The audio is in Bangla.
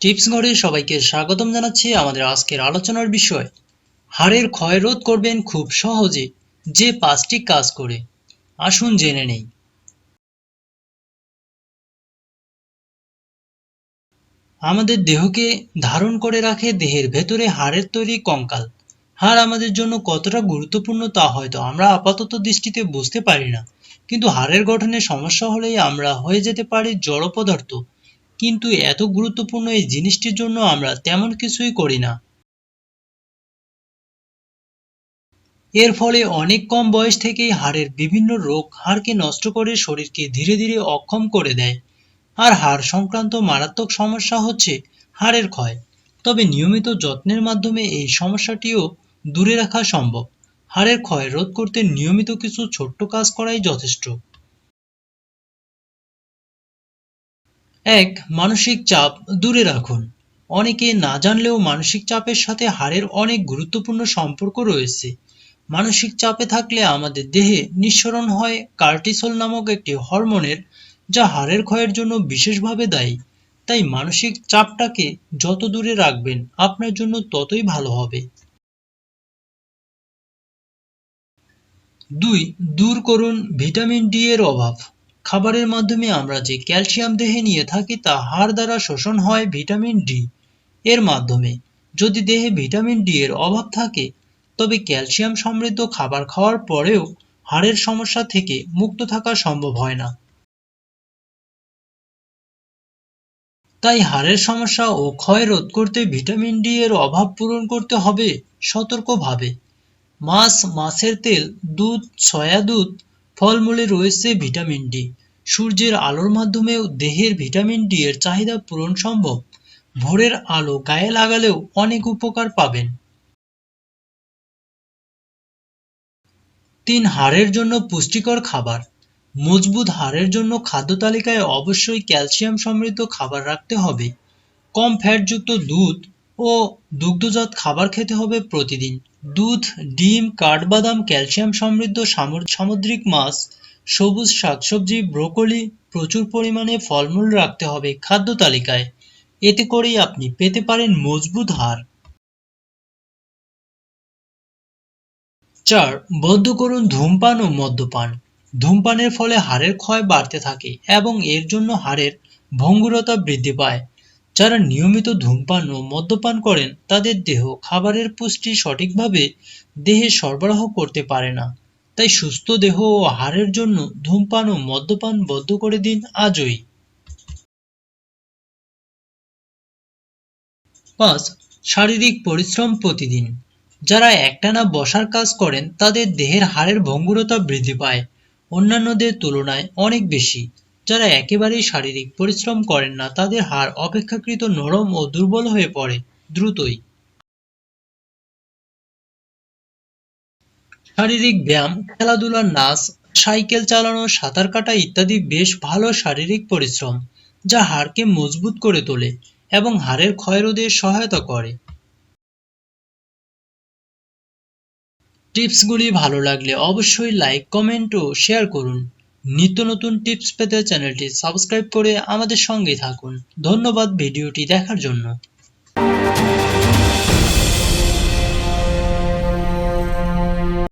টিপস ঘরে সবাইকে স্বাগতম জানাচ্ছি আমাদের আজকের আলোচনার বিষয়। হাড়ের ক্ষয় রোধ করবেন খুব সহজে, যে পাঁচটি কাজ করে। আসুন জেনে নেই। আমাদের দেহকে ধারণ করে রাখে দেহের ভেতরে হাড়ের তৈরি কঙ্কাল। হাড় আমাদের জন্য কতটা গুরুত্বপূর্ণ তা হয়তো আমরা আপাতত দৃষ্টিতে বুঝতে পারি না। কিন্তু হাড়ের গঠনে সমস্যা হলেই আমরা হয়ে যেতে পারি জড় পদার্থ কিন্তু এত গুরুত্বপূর্ণ এই জিনিসটির জন্য আমরা তেমন কিছুই করি না। এর ফলে অনেক কম বয়স থেকেই হাড়ের বিভিন্ন রোগ হাড়কে নষ্ট করে শরীরকে ধীরে ধীরে অক্ষম করে দেয়। আর হাড় সংক্রান্ত মারাত্মক সমস্যা হচ্ছে হাড়ের ক্ষয়। তবে নিয়মিত যত্নের মাধ্যমে এই সমস্যাটিও দূরে রাখা সম্ভব। হাড়ের ক্ষয় রোধ করতে নিয়মিত কিছু ছোট্ট কাজ করাই যথেষ্ট। এক মানসিক চাপ দূরে রাখুন। অনেকে না জানলেও মানসিক চাপের সাথে হাড়ের অনেক গুরুত্বপূর্ণ সম্পর্ক রয়েছে। মানসিক চাপে থাকলে আমাদের দেহে নিঃসরণ হয় কার্টিসল নামক একটি হরমোনের, যা হাড়ের ক্ষয়ের জন্য বিশেষভাবে দায়ী। তাই মানসিক চাপটাকে যত দূরে রাখবেন, আপনার জন্য ততই ভালো হবে। দুই, দূর করুন ভিটামিন ডি এর অভাব। খাবারের মাধ্যমে আমরা যে ক্যালসিয়াম দেহে নিয়ে থাকি, তা হাড় দ্বারা শোষণ হয় ভিটামিন ডি এর মাধ্যমে। যদি দেহে ভিটামিন ডি এর অভাব থাকে, তবে ক্যালসিয়াম সমৃদ্ধ খাবার খাওয়ার পরেও হাড়ের সমস্যা থেকে মুক্ত থাকা সম্ভব হয় না। তাই হাড়ের সমস্যা ও ক্ষয় রোধ করতে ভিটামিন ডি এর অভাব পূরণ করতে হবে সতর্কভাবে। মাছ, মাছের তেল, দুধ, সয়া দুধ, ফলমূলে রয়েছে ভিটামিন ডি। সূর্যের আলোর মাধ্যমেও দেহের ভিটামিন ডি এর চাহিদা পূরণ সম্ভব। ভোরের আলো গায়ে লাগালেও অনেক উপকার পাবেন। তিন, হাড়ের জন্য পুষ্টিকর খাবার। মজবুত হাড়ের জন্য খাদ্য তালিকায় অবশ্যই ক্যালসিয়াম সমৃদ্ধ খাবার রাখতে হবে। কম ফ্যাটযুক্ত দুধ ও দুগ্ধজাত খাবার খেতে হবে প্রতিদিন। দুধ, ডিম, কাঠবাদাম, ক্যালসিয়াম সমৃদ্ধ সামুদ্রিক মাছ সবুজ শাকসবজি, ব্রোকলি, প্রচুর পরিমাণে ফলমূল রাখতে হবে খাদ্য তালিকায়। এতে করেই আপনি পেতে পারেন মজবুত হাড় চার বদ্ধ করুন ধূমপান ও মদ্যপান। ধূমপানের ফলে হাড়ের ক্ষয় বাড়তে থাকে এবং এর জন্য হাড়ের ভঙ্গুরতা বৃদ্ধি পায়। যারা নিয়মিত ধূমপান ও মদ্যপান করেন, তাদের দেহ খাবারের পুষ্টি সঠিকভাবে দেহে সরবরাহ করতে পারে না। তাই সুস্থ দেহ ও হাড়ের জন্য ধূমপান ও মদ্যপান বদ্ধ করে দিন আজই। পাঁচ, শারীরিক পরিশ্রম প্রতিদিন। যারা একটানা বসার কাজ করেন, তাদের দেহের হাড়ের ভঙ্গুরতা বৃদ্ধি পায়। অন্যান্যদের তুলনায় অনেক বেশি। যারা একেবারেই শারীরিক পরিশ্রম করেন না, তাদের হাড় অপেক্ষাকৃত নরম ও দুর্বল হয়ে পড়ে, দ্রুতই। শারীরিক ব্যায়াম খেলাধুলা নাচ, সাইকেল চালানো, সাঁতার কাটা ইত্যাদি বেশ ভালো শারীরিক পরিশ্রম, যা হাড়কে মজবুত করে তোলে এবং হাড়ের ক্ষয়রোধে সহায়তা করে। টিপসগুলি ভালো লাগলে অবশ্যই লাইক, কমেন্ট ও শেয়ার করুন। নিত্য নতুন টিপস পেতে চ্যানেলটি সাবস্ক্রাইব করে আমাদের সঙ্গে থাকুন। ধন্যবাদ ভিডিওটি দেখার জন্য।